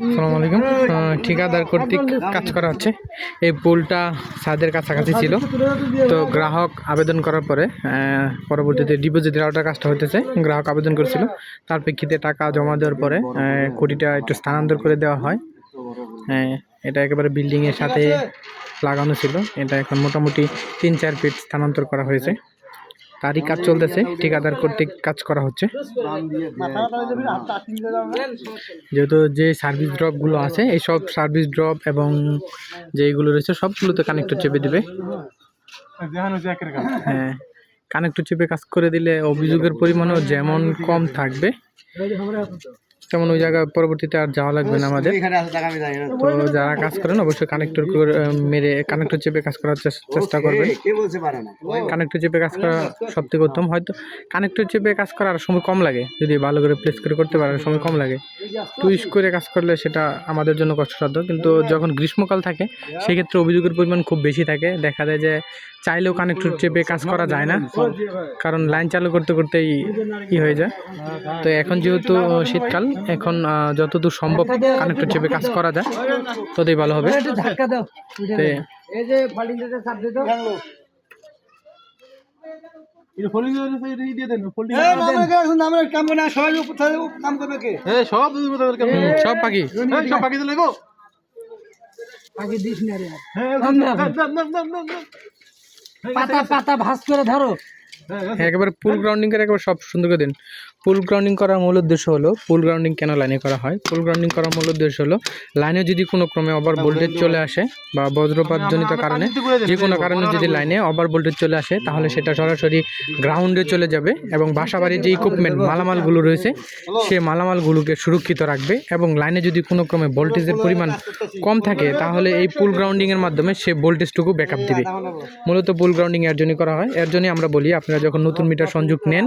আসসালামু আলাইকুম। ঠিকাদার কর্তৃক কাজ করা হচ্ছে। এই পুলটা ছাদের কাছাকাছি ছিল। তো গ্রাহক আবেদন করার পরে পরবর্তীতে ডিপোজিট দেওয়াটা কাজটা হতেছে গ্রাহক আবেদন করেছিল। তার প্রেক্ষিতে টাকা জমা দেওয়ার পরে কোটিটা একটু স্থানান্তর করে দেওয়া হয়। এটা একেবারে বিল্ডিংয়ের সাথে লাগানো ছিল। এটা এখন মোটামুটি তিন চার ফিট স্থানান্তর করা হয়েছে। তারই কাজ চলতেছে, ঠিকাদার কর্তৃক কাজ করা হচ্ছে। যেহেতু যে সার্ভিস ড্রপগুলো আছে, এই সব সার্ভিস ড্রপ এবং যেগুলো রয়েছে সবগুলোতে কানেক্টর চেপে দেবে। হ্যাঁ কানেক্টর চেপে কাজ করে দিলে অভিযোগের পরিমাণও যেমন কম থাকবে। তেমন ওই জায়গা পরবর্তীতে আর যাওয়া লাগবে না আমাদের। তো যারা কাজ করেন অবশ্যই কানেক্টর করে মেরে কানেক্টর চেপে কাজ করার চেষ্টা করবেন। কানেক্টর চেপে কাজ করা সব থেকে উত্তম। হয়তো কানেক্টর চেপে কাজ করার সময় কম লাগে। যদি ভালো করে প্লেস করে করতে পারেন সময় কম লাগে। টুইস্ট করে কাজ করলে সেটা আমাদের জন্য কষ্টসাধ্য। কিন্তু যখন গ্রীষ্মকাল থাকে সেক্ষেত্রে অভিযোগের পরিমাণ খুব বেশি থাকে। দেখা যায় যে চাইলেও কানেক্টর চেপে কাজ করা যায় না। কারণ লাইন চালু করতে করতেই ই হয়ে যায়। তো এখন যেহেতু শীতকাল এখন যতদূর সম্ভব কানেক্টর চেপে কাজ করা যায় ততই ভালো হবে ধাক্কা দাও তো এই যে ফলিংটাতে চাপ দিয়ে দাও আমরা কাম করে না সবাই কোথায় আগে দিস না রে পাতা পাতা ভাস করে ধরো। একেবারে পুল গ্রাউন্ডিং করে একেবারে সব সুন্দর করে দিন। পুল গ্রাউন্ডিং করার মূল উদ্দেশ্য হলো পুল গ্রাউন্ডিং কেন লাইনে করা হয়? পুল গ্রাউন্ডিং করার মূল উদ্দেশ্য হলো লাইনে যদি কোনো ক্রমে ওভার ভোল্টেজ চলে আসে বা বজ্রপাতজনিত কারণে যে কোনো কারণে যদি লাইনে ওভার ভোল্টেজ চলে আসে তাহলে সেটা সরাসরি গ্রাউন্ডে চলে যাবে এবং বাসাবাড়ির যে ইকুইপমেন্ট মালামালগুলো রয়েছে সে মালামালগুলোকে সুরক্ষিত রাখবে এবং লাইনে যদি কোনো ক্রমে ভোল্টেজের পরিমাণ কম থাকে তাহলে এই পুল গ্রাউন্ডিংয়ের মাধ্যমে সে ভোল্টেজটুকু ব্যাকআপ দিবে। মূলত পুল গ্রাউন্ডিং এর জন্যই করা হয়। এর জন্য আমরা বলি আপনারা যখন নতুন মিটার সংযোগ নেন,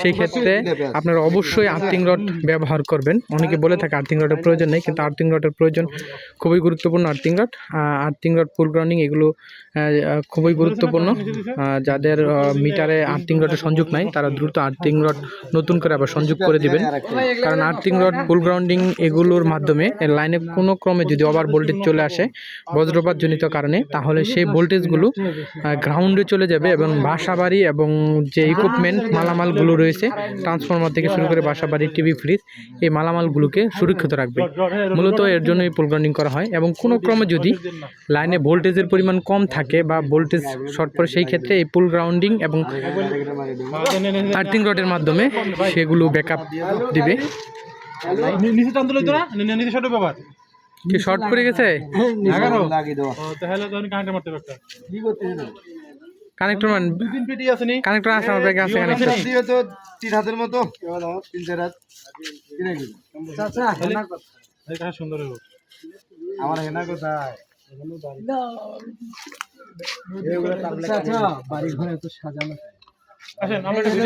সেই ক্ষেত্রে আপনারা অবশ্যই আর্থিং রড ব্যবহার করবেন। অনেকে বলে থাকে আর্থিং রডের প্রয়োজন নেই, কিন্তু আর্থিং রডের প্রয়োজন খুবই গুরুত্বপূর্ণ earthing rod. Earthing rod pole grounding এগুলো খুবই গুরুত্বপূর্ণ। যাদের মিটারে আর্থিং রডের সংযোগ নাই, তারা দ্রুত আর্থিং রড নতুন করে আবার সংযোগ করে দিবেন। কারণ আর্থিং রড পুল গ্রাউন্ডিং এগুলোর মাধ্যমে লাইনে কোনো ক্রমে যদি ওভার ভোল্টেজ চলে আসে বজ্রপাতজনিত কারণে, তাহলে সেই ভোল্টেজগুলো গ্রাউন্ডে চলে যাবে এবং বাসা বাড়ি এবং যে ইকুইপমেন্ট মালামালগুলো রয়েছে ট্রান্সফরমার থেকে শুরু করে বাসা বাড়ি টিভি ফ্রিজ এই মালামালগুলোকে সুরক্ষিত রাখবে। মূলত এর জন্য এই পুল গ্রাউন্ডিং করা হয় এবং কোনো ক্রমে যদি লাইনে ভোল্টেজের পরিমাণ কম থাকে বা ভোল্টেজ শর্ট পড়ে সেই ক্ষেত্রে এই পুল গ্রাউন্ডিং এবং আর্থিং রডের মাধ্যমে সেগুলো ব্যাকআপ দিবে। কি শর্ট পড়ে গেছে? কানেক্টর মারতে পারতো কি করতেছে না কানেক্টর মান দুদিন তিন পেটি আছে নি? কানেক্টর আছে আমার ব্যাগে আছে কানেক্টর। দিয়ে তো তিন হাতের মতো। তিন চার হাত কি নাকি? চাচা হেনা কথা। এই সুন্দর হলো আমার হেনা কোথায়? চাচা বাড়ি ঘরে তো সাজানো। আসেন আমরা